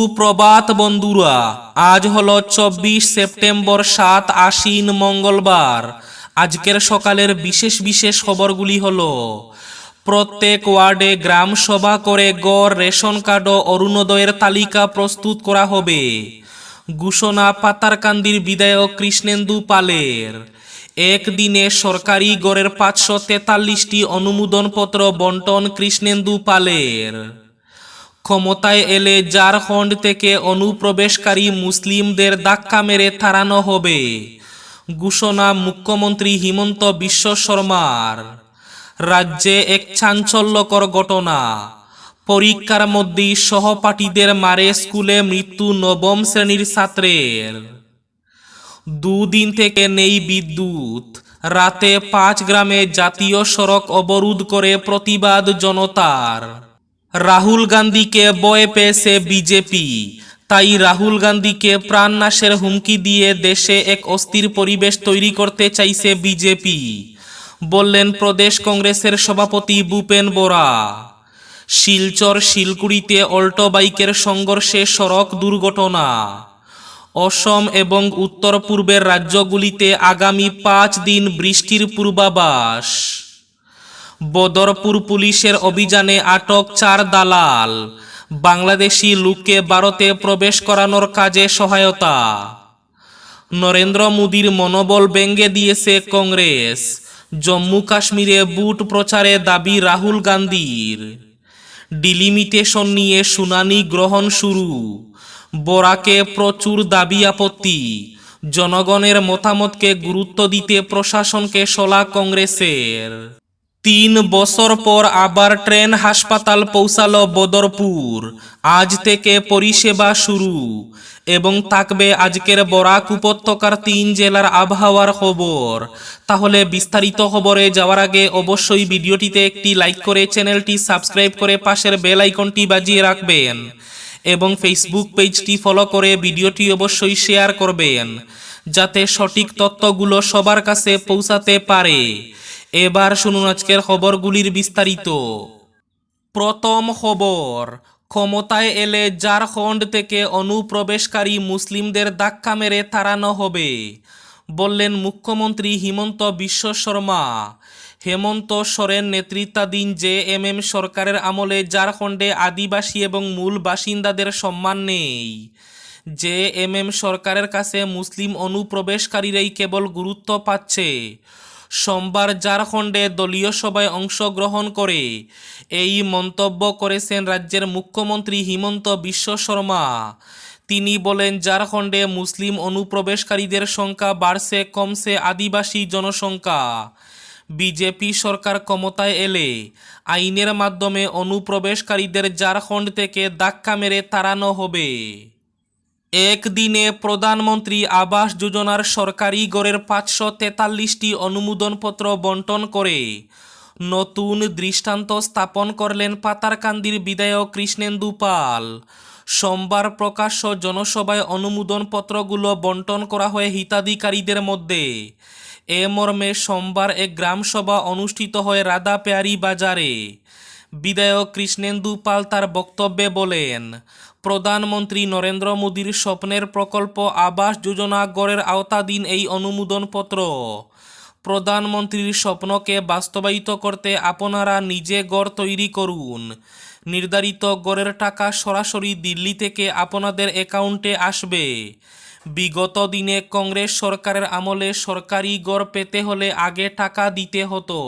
সুপ্রভাত বন্ধুরা, আজ হলো চব্বিশ সেপ্টেম্বর সাত আশ্বিন মঙ্গলবার। আজকের সকালের বিশেষ বিশেষ খবরগুলি হলো, প্রত্যেক ওয়ার্ডে গ্রাম সভা করে গড় রেশন কার্ড ও অরুণোদয়ের তালিকা প্রস্তুত করা হবে। ঘোষণা পাতারকান্দির বিধায়ক কৃষ্ণেন্দু পালের। একদিনে সরকারি গড়ের পাঁচশো তেতাল্লিশটি অনুমোদনপত্র বন্টন কৃষ্ণেন্দু পালের। ক্ষমতায় এলে ঝাড়খণ্ড থেকে অনুপ্রবেশকারী মুসলিমদের ধাক্কা মেরে তাড়ানো হবে। ঘোষণা মুখ্যমন্ত্রী হিমন্ত বিশ্ব শর্মার। রাজ্যে এক চাঞ্চল্যকর ঘটনা। পরীক্ষার মধ্যেই সহপাঠীদের মারে স্কুলে মৃত্যু নবম শ্রেণির ছাত্রের। দুদিন থেকে নেই বিদ্যুৎ। রাতে পাঁচ গ্রামে জাতীয় সড়ক অবরোধ করে প্রতিবাদ জনতার। রাহুল গান্ধীকে বয়ে পেয়েছে বিজেপি। তাই রাহুল গান্ধীকে প্রাণনাশের হুমকি দিয়ে দেশে এক অস্থির পরিবেশ তৈরি করতে চাইছে বিজেপি। বললেন প্রদেশ কংগ্রেসের সভাপতি ভূপেন বোরা। শিলচর শিলকুড়িতে অল্টো বাইকের সংঘর্ষে সড়ক দুর্ঘটনা। অসম এবং উত্তর পূর্বের রাজ্যগুলিতে আগামী পাঁচ দিন বৃষ্টির পূর্বাভাস। বদরপুর পুলিশের অভিযানে আটক চার দালাল। বাংলাদেশি লোককে ভারতে প্রবেশ করানোর কাজে সহায়তা। নরেন্দ্র মোদীর মনোবল ব্যঙ্গে দিয়েছে কংগ্রেস। জম্মু কাশ্মীরে বুট প্রচারে দাবি রাহুল গান্ধীর। ডিলিমিটেশন নিয়ে শুনানি গ্রহণ শুরু। বোরাকে প্রচুর দাবি আপত্তি। জনগণের মতামতকে গুরুত্ব দিতে প্রশাসনকে সলা কংগ্রেসের। তিন বছর পর আবার ট্রেন হাসপাতাল পৌঁছালো বদরপুর। আজ থেকে পরিষেবা শুরু। এবং থাকবে আজকের বরাক উপত্যকার তিন জেলার আবহাওয়ার খবর। তাহলে বিস্তারিত খবরে যাওয়ার আগে অবশ্যই ভিডিওটিতে একটি লাইক করে চ্যানেলটি সাবস্ক্রাইব করে পাশের বেল আইকনটি বাজিয়ে রাখবেন। এবং ফেসবুক পেজটি ফলো করে ভিডিওটি অবশ্যই শেয়ার করবেন। যাতে সঠিক তথ্যগুলো সবার কাছে পৌঁছাতে পারে। এবার শুনুন আজকের খবরগুলির বিস্তারিত। প্রথম খবর, ক্ষমতায় এলে ঝাড়খণ্ড থেকে অনুপ্রবেশকারী মুসলিমদের ধাক্কা মেরে তাড়ানো হবে, বললেন মুখ্যমন্ত্রী হিমন্ত বিশ্ব শর্মা। হেমন্ত সোরেন নেতৃত্বাধীন জে এম এম সরকারের আমলে ঝাড়খণ্ডে আদিবাসী এবং মূল বাসিন্দাদের সম্মান নেই। জে এম এম সরকারের কাছে মুসলিম অনুপ্রবেশকারীরাই কেবল গুরুত্ব পাচ্ছে। সোমবার ঝাড়খণ্ডে দলীয় সভায় অংশগ্রহণ করে। এই মন্তব্য করেছেন রাজ্যের মুখ্যমন্ত্রী হিমন্ত বিশ্ব শর্মা। তিনি বলেন, ঝাড়খণ্ডে মুসলিম অনুপ্রবেশকারীদের সংখ্যা বাড়ছে, কমছে আদিবাসী জনসংখ্যা। বিজেপি সরকার ক্ষমতায় এলে আইনের মাধ্যমে অনুপ্রবেশকারীদের ঝাড়খণ্ড থেকে ধাক্কা মেরে তাড়ানো হবে। একদিনে প্রধানমন্ত্রী আবাস যোজনার সরকারি গড়ের পাঁচশো তেতাল্লিশটি অনুমোদনপত্র বন্টন করে। নতুন দৃষ্টান্ত স্থাপন করলেন পাতারকান্দির বিধায়ক কৃষ্ণেন্দু পাল। সোমবার প্রকাশ্য জনসভায় অনুমোদনপত্রগুলো বন্টন করা হয় হিতাধিকারীদের মধ্যে। এ মর্মে সোমবার এক গ্রামসভা অনুষ্ঠিত হয় রাধাপেয়ারি বাজারে। বিধায়ক কৃষ্ণেন্দু পাল তার বক্তব্যে বলেন প্রধানমন্ত্রী নরেন্দ্র মোদীর স্বপ্নের প্রকল্প আবাস যোজনা গড়ের আওতাধীন এই অনুমোদনপত্র। প্রধানমন্ত্রীর স্বপ্নকে বাস্তবায়িত করতে আপনারা নিজে গড় তৈরি করুন। নির্ধারিত গড়ের টাকা সরাসরি দিল্লি থেকে আপনাদের অ্যাকাউন্টে আসবে। বিগত দিনে কংগ্রেস সরকারের আমলে সরকারি গড় পেতে হলে আগে টাকা দিতে হতো।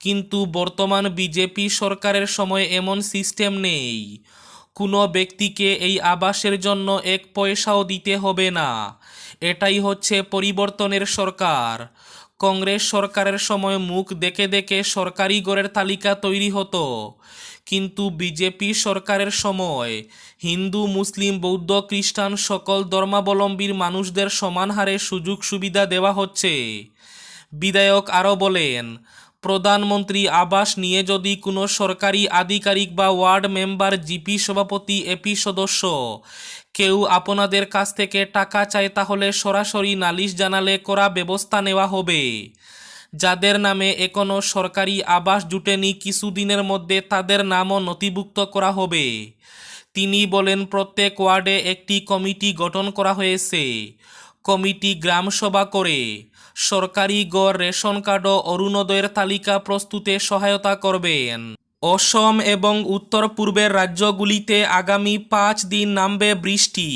কিন্তু বর্তমান বিজেপি সরকারের সময় এমন সিস্টেম নেই। কোনো ব্যক্তিকে এই আবাসের জন্য এক পয়সাও দিতে হবে না। এটাই হচ্ছে পরিবর্তনের সরকার। কংগ্রেস সরকারের সময় মুখ দেখে দেখে সরকারি গড়ের তালিকা তৈরি হতো। কিন্তু বিজেপি সরকারের সময় হিন্দু, মুসলিম, বৌদ্ধ, খ্রিস্টান সকল ধর্মাবলম্বীর মানুষদের সমান হারে সুযোগ সুবিধা দেওয়া হচ্ছে। বিধায়ক আরও বলেন প্রধানমন্ত্রী আবাস নিয়ে যদি কোনো সরকারি আধিকারিক বা ওয়ার্ড মেম্বার জিপি সভাপতি, এপি সদস্য কেউ আপনাদের কাছ থেকে টাকা চায়, তাহলে সরাসরি নালিশ জানালে করা ব্যবস্থা নেওয়া হবে। যাদের নামে এখনও সরকারি আবাস জুটেনি, কিছুদিনের মধ্যে তাদের নামও নথিভুক্ত করা হবে। তিনি বলেন, প্রত্যেক ওয়ার্ডে একটি কমিটি গঠন করা হয়েছে। কমিটি গ্রাম সভা করে। সরকারি গড় রেশন কার্ড ও অরুণোদয়ের তালিকা প্রস্তুতে সহায়তা করবেন। অসম এবং উত্তর পূর্বের রাজ্যগুলিতে আগামী পাঁচ দিন নামবে বৃষ্টি।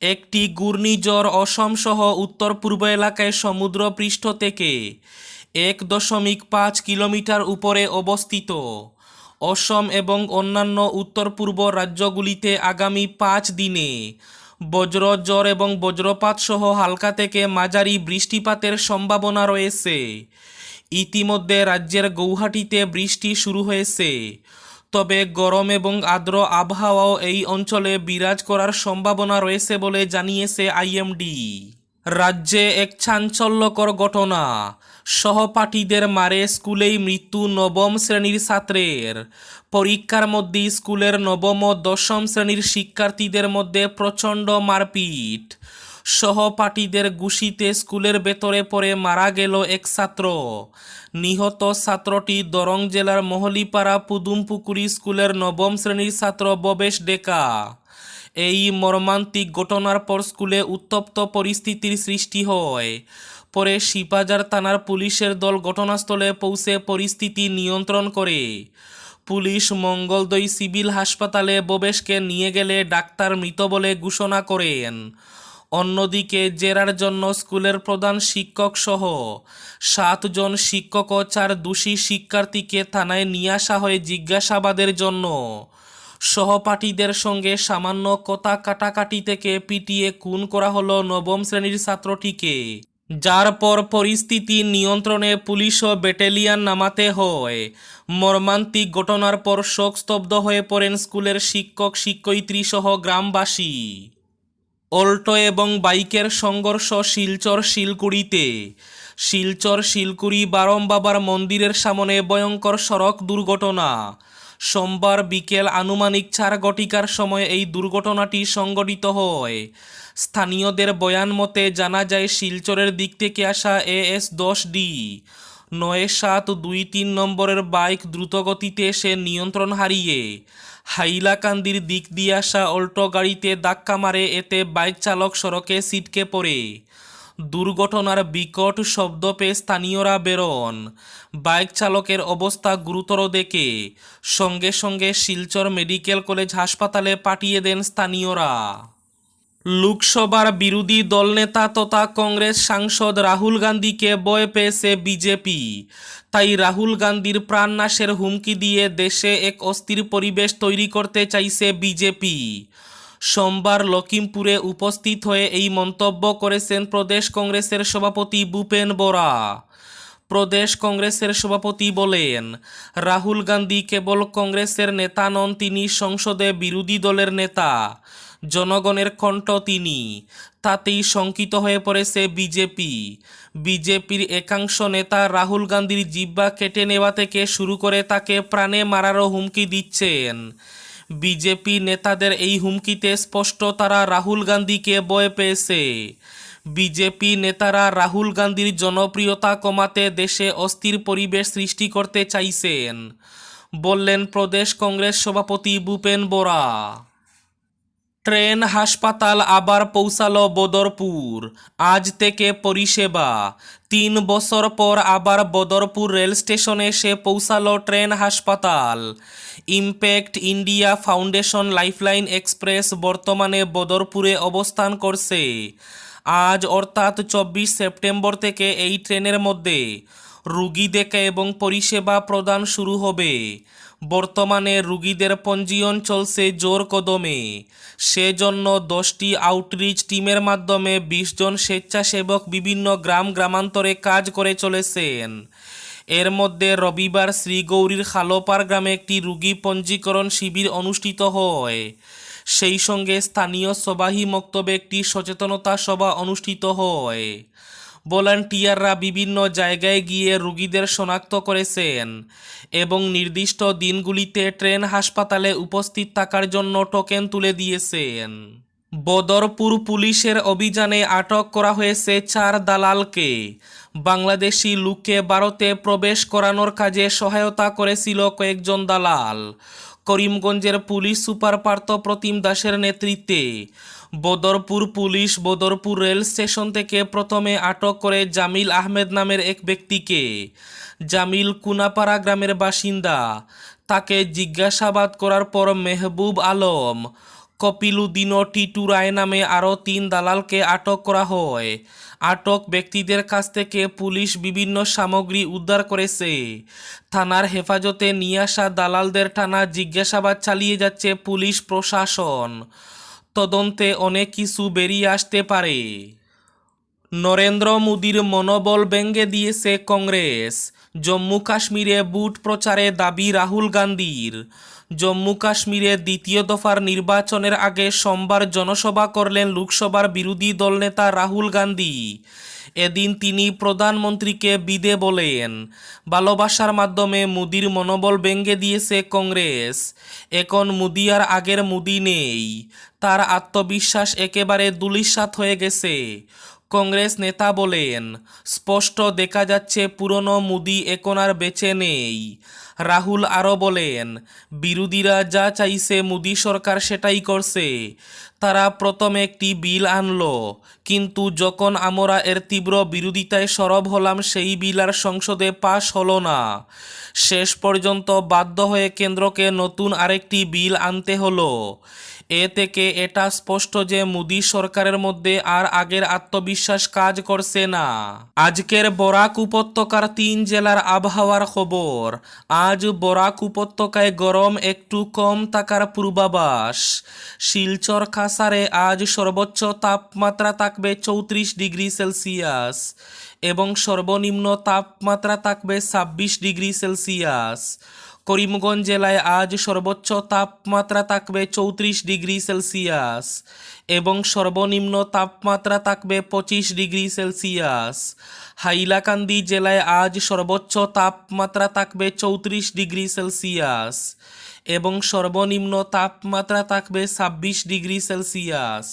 একটি ঘূর্ণিঝড় অসম সহ উত্তর পূর্ব এলাকায় সমুদ্র পৃষ্ঠ থেকে এক দশমিক পাঁচ কিলোমিটার উপরে অবস্থিত। অসম এবং অন্যান্য উত্তর পূর্ব রাজ্যগুলিতে আগামী পাঁচ দিনে বজ্রজ্বর এবং বজ্রপাত সহ হালকা থেকে মাঝারি বৃষ্টিপাতের সম্ভাবনা রয়েছে। ইতিমধ্যে রাজ্যের গৌহাটিতে বৃষ্টি শুরু হয়েছে। তবে গরম এবং আর্দ্র আবহাওয়াও এই অঞ্চলে বিরাজ করার সম্ভাবনা রয়েছে বলে জানিয়েছে আইএমডি। রাজ্যে এক চাঞ্চল্যকর ঘটনা। সহপাঠীদের মারে স্কুলেই মৃত্যু নবম শ্রেণির ছাত্রের। পরীক্ষার মধ্যে স্কুলের নবম ও দশম শ্রেণির শিক্ষার্থীদের মধ্যে প্রচণ্ড মারপিট। সহপাঠীদের গুষিতে স্কুলের ভেতরে পড়ে মারা গেল এক ছাত্র। নিহত ছাত্রটি দরং জেলার মহলিপাড়া পুদুমপুকুরি স্কুলের নবম শ্রেণির ছাত্র ববেশ ডেকা। এই মর্মান্তিক ঘটনার পর স্কুলে উত্তপ্ত পরিস্থিতির সৃষ্টি হয়। পরে শিপাজার থানার পুলিশের দল ঘটনাস্থলে পৌঁছে পরিস্থিতি নিয়ন্ত্রণ করে। পুলিশ মঙ্গলদৈ সিভিল হাসপাতালে ববেশকে নিয়ে গেলে ডাক্তার মৃত বলে ঘোষণা করেন। অন্যদিকে জেরার জন্য স্কুলের প্রধান শিক্ষক সহ সাতজন শিক্ষক ও চার দোষী শিক্ষার্থীকে থানায় নিয়ে আসা হয় জিজ্ঞাসাবাদের জন্য। সহপাঠীদের সঙ্গে সামান্য কথা কাটাকাটি থেকে পিটিয়ে খুন করা হলো নবম শ্রেণির ছাত্রটিকে, যার পর পরিস্থিতি নিয়ন্ত্রণে পুলিশ ও ব্যাটালিয়ান নামাতে হয়। মর্মান্তিক ঘটনার পর শোকস্তব্ধ হয়ে পড়েন স্কুলের শিক্ষক শিক্ষয়িত্রী সহ গ্রামবাসী। অল্টো এবং বাইকের সংঘর্ষ শিলচর শিলকুড়িতে। শিলচর শিলকুড়ি বারম বাবার মন্দিরের সামনে ভয়ঙ্কর সড়ক দুর্ঘটনা। সোমবার বিকেল আনুমানিক চার ঘটিকার সময় এই দুর্ঘটনাটি সংঘটিত হয়। স্থানীয়দের বয়ান মতে জানা যায়, শিলচরের দিক থেকে আসা এএস দশ ডি নয় সাত দুই তিন নম্বরের বাইক দ্রুতগতিতে এসে নিয়ন্ত্রণ হারিয়ে হাইলাকান্দির দিক দিয়ে আসা অল্টো গাড়িতে ধাক্কা মারে, এতে বাইক চালক সড়কে ছিটকে পড়ে। দুর্ঘটনার বিকট শব্দ পেয়ে স্থানীয়রা বেরোন। বাইক চালকের অবস্থা গুরুতর দেখে সঙ্গে সঙ্গে শিলচর মেডিকেল কলেজ হাসপাতালে পাঠিয়ে দেন স্থানীয়রা। লোকসভার বিরোধী দলনেতা তথা কংগ্রেস সাংসদ রাহুল গান্ধীকে বয় পেয়েছে বিজেপি। তাই রাহুল গান্ধীর প্রাণনাশের হুমকি দিয়ে দেশে এক অস্থির পরিবেশ তৈরি করতে চাইছে বিজেপি। সোমবার লখিমপুরে উপস্থিত হয়ে এই মন্তব্য করেছেন প্রদেশ কংগ্রেসের সভাপতি ভূপেন বোরা। প্রদেশ কংগ্রেসের সভাপতি বলেন, রাহুল গান্ধী কেবল কংগ্রেসের নেতা নন, তিনি সংসদে বিরোধী দলের নেতা, জনগণের কণ্ঠ তিনি। তাতেই শঙ্কিত হয়ে পড়েছে বিজেপি। বিজেপির একাংশ নেতা রাহুল গান্ধীর জিব্বা কেটে নেওয়া থেকে শুরু করে তাকে প্রাণে মারারও হুমকি দিচ্ছেন। বিজেপি নেতাদের এই হুমকিতে স্পষ্ট তারা রাহুল গান্ধীকে বয় পেয়েছে। বিজেপি নেতারা রাহুল গান্ধীর জনপ্রিয়তা কমাতে দেশে অস্থির পরিবেশ সৃষ্টি করতে চাইছেন, বললেন প্রদেশ কংগ্রেস সভাপতি ভূপেন বোরা। ট্রেন, হাসপাতাল আবার পৌঁছালো বদরপুর। আজ থেকে পরিষেবা। তিন বছর পর আবার বদরপুর রেল স্টেশনে এসে পৌঁছালো ট্রেন, হাসপাতাল। Impact India Foundation Lifeline Express বর্তমানে বদরপুরে অবস্থান করছে। আজ অর্থাৎ চব্বিশ সেপ্টেম্বর থেকে এই ট্রেনের মধ্যে রুগী দেখা এবং পরিষেবা প্রদান শুরু হবে। বর্তমানে রুগীদের পঞ্জীয়ন চলছে জোর কদমে। সেজন্য দশটি আউটরিচ টিমের মাধ্যমে বিশ জন স্বেচ্ছাসেবক বিভিন্ন গ্রাম, গ্রামান্তরে কাজ করে চলেছেন। এর মধ্যে রবিবার শ্রীগৌরীর খালোপার গ্রামে একটি রুগী পঞ্জীকরণ শিবির অনুষ্ঠিত হয়। সেই সঙ্গে স্থানীয় সবাহী মক্তবে একটি সচেতনতা সভা অনুষ্ঠিত হয়। ভলান্টিয়াররা বিভিন্ন জায়গায় গিয়ে রুগীদের শনাক্ত করেছেন এবং নির্দিষ্ট দিনগুলিতে ট্রেন হাসপাতালে উপস্থিত থাকার জন্য টোকেন তুলে দিয়েছেন। বদরপুর পুলিশের অভিযানে আটক করা হয়েছে চার দালালকে। বাংলাদেশি লুকে ভারতে প্রবেশ করানোর কাজে সহায়তা করেছিল কয়েকজন দালাল। করিমগঞ্জের পুলিশ সুপার পার্থ প্রতিম দাসের নেতৃত্বে Badarpur police Badarpur rail station থেকে প্রথমে আটক করে জামিল আহমেদ নামের এক ব্যক্তিকে। জামিল কুনাপাড়া গ্রামের বাসিন্দা। তাকে জিজ্ঞাসাবাদ করার পর মেহবুব আলম, কপিলুদ্দিন ও টিটু রায় নামে আরও তিন দালালকে আটক করা হয়। আটক ব্যক্তিদের কাছ থেকে পুলিশ বিভিন্ন সামগ্রী উদ্ধার করেছে। থানার হেফাজতে নিয়ে আসা দালালদের টানা জিজ্ঞাসাবাদ চালিয়ে যাচ্ছে পুলিশ প্রশাসন। তদন্তে অনেক কিছু বেরিয়ে আসতে পারে। নরেন্দ্র মোদীর মনোবল ব্যঙ্গে দিয়েছে কংগ্রেস। জম্মু কাশ্মীরে বুট প্রচারে দাবি রাহুল গান্ধীর। জম্মু কাশ্মীরে দ্বিতীয় দফার নির্বাচনের আগে সোমবার জনসভা করলেন লোকসভার বিরোধী দলনেতা রাহুল গান্ধী। এদিন তিনি প্রধানমন্ত্রীকে বিদে বলেন ভালোবাসার মাধ্যমে মুদির মনোবল ব্যঙ্গে দিয়েছে কংগ্রেস। এখন মুদি আর আগের মুদি নেই। তার আত্মবিশ্বাস একেবারে দুলিশাত হয়ে গেছে। কংগ্রেস নেতা বলেন, স্পষ্ট দেখা যাচ্ছে পুরনো মুদি এখন আর বেঁচে নেই। রাহুল আরও বলেন, বিরোধীরা যা চাইছে মোদী সরকার সেটাই করছে। তারা প্রথম একটি বিল আনলো, কিন্তু যখন আমরা এর তীব্র বিরোধিতায় সরব হলাম, সেই বিল আর সংসদে পাশ হলো না। শেষ পর্যন্ত বাধ্য হয়ে কেন্দ্রকে নতুন আরেকটি বিল আনতে হলো। এ থেকে এটা স্পষ্ট যে মোদী সরকারের মধ্যে আর আগের আত্মবিশ্বাস কাজ করছে না। আজকের বরাক উপত্যকার তিন জেলার আবহাওয়ার খবর আজ বরাক উপত্যকায় গরম একটু কম থাকার পূর্বাভাস। শিলচর খাসারে আজ সর্বোচ্চ তাপমাত্রা থাকবে চৌত্রিশ ডিগ্রি সেলসিয়াস এবং সর্বনিম্ন তাপমাত্রা থাকবে ছাব্বিশ ডিগ্রি সেলসিয়াস। করিমগঞ্জ জেলায় আজ সর্বোচ্চ তাপমাত্রা থাকবে চৌত্রিশ ডিগ্রি সেলসিয়াস এবং সর্বনিম্ন তাপমাত্রা থাকবে পঁচিশ ডিগ্রি সেলসিয়াস। হাইলাকান্দি জেলায় আজ সর্বোচ্চ তাপমাত্রা থাকবে চৌত্রিশ ডিগ্রি সেলসিয়াস এবং সর্বনিম্ন তাপমাত্রা থাকবে ছাব্বিশ ডিগ্রি সেলসিয়াস।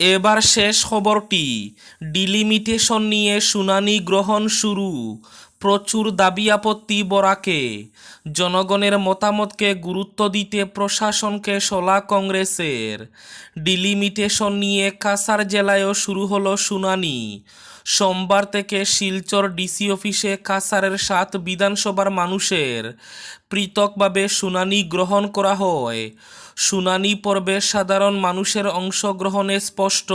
এবার শেষ খবরটি। ডিলিমিটেশন নিয়ে শুনানি গ্রহণ শুরু। প্রচুর দাবি আপত্তি বরাকে। জনগণের মতামতকে গুরুত্ব দিতে প্রশাসনকে সলা কংগ্রেসের। ডিলিমিটেশন নিয়ে কাসার জেলায়ও শুরু হলো শুনানি। সোমবার থেকে শিলচর ডিসি অফিসে কাসারের সাত বিধানসভার মানুষের পৃথকভাবে শুনানি গ্রহণ করা হয়। শুনানি পর্বে সাধারণ মানুষের অংশগ্রহণে স্পষ্ট।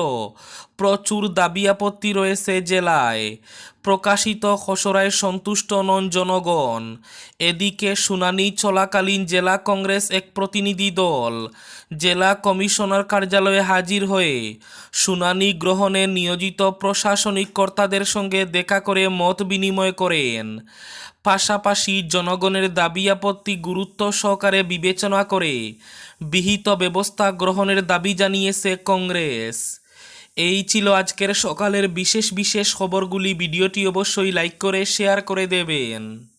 প্রচুর দাবি আপত্তি রয়েছে জেলায়। প্রকাশিত খসড়ায় সন্তুষ্ট নন জনগণ। এদিকে শুনানি চলাকালীন জেলা কংগ্রেস এক প্রতিনিধি দল, জেলা কমিশনার কার্যালয়ে হাজির হয়ে শুনানি গ্রহণে নিয়োজিত প্রশাসনিক কর্তাদের সঙ্গে দেখা করে মত বিনিময় করেন। পাশাপাশি জনগণের দাবি আপত্তি গুরুত্ব সহকারে বিবেচনা করে বিহিত ব্যবস্থা গ্রহণের দাবি জানিয়েছে কংগ্রেস। এই ছিল আজকের সকালের বিশেষ বিশেষ খবরগুলি। ভিডিওটি অবশ্যই লাইক করে, শেয়ার করে দেবেন।